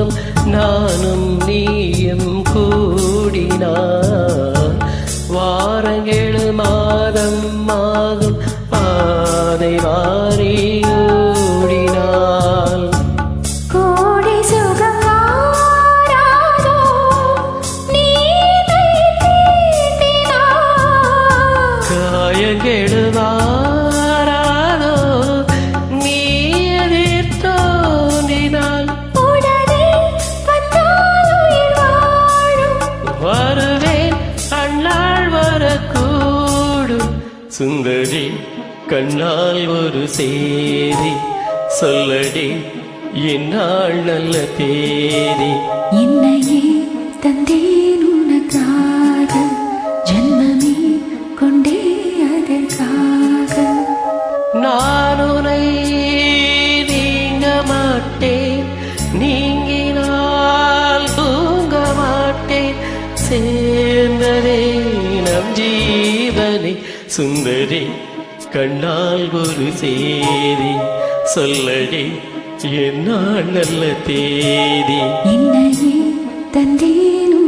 ஜன்மமாகும் நானும் நீயும் கூடினார் வாரங்கேழு மாதம் ஆகும். பாதை மாறி ஓடினாள் கோடி வரக்கூடும் சுந்தரி கண்ணால் ஒரு சேதி. சொல்லடி என்னால் நல்ல தேதி. என்னையே தந்தேன் உனக்காக. ஜன்மமே கொண்டே அதற்காக. நான் உனை நீங்க மாட்டேன். நீங்கினால் தூங்க மாட்டேன். சேர்ந்ததே சஞ்சீவனே சுந்தரே கண்ணால் ஒரு சேரி சொல்லடி என்னால் நல்ல தேதி. என்னையே தந்தேன்?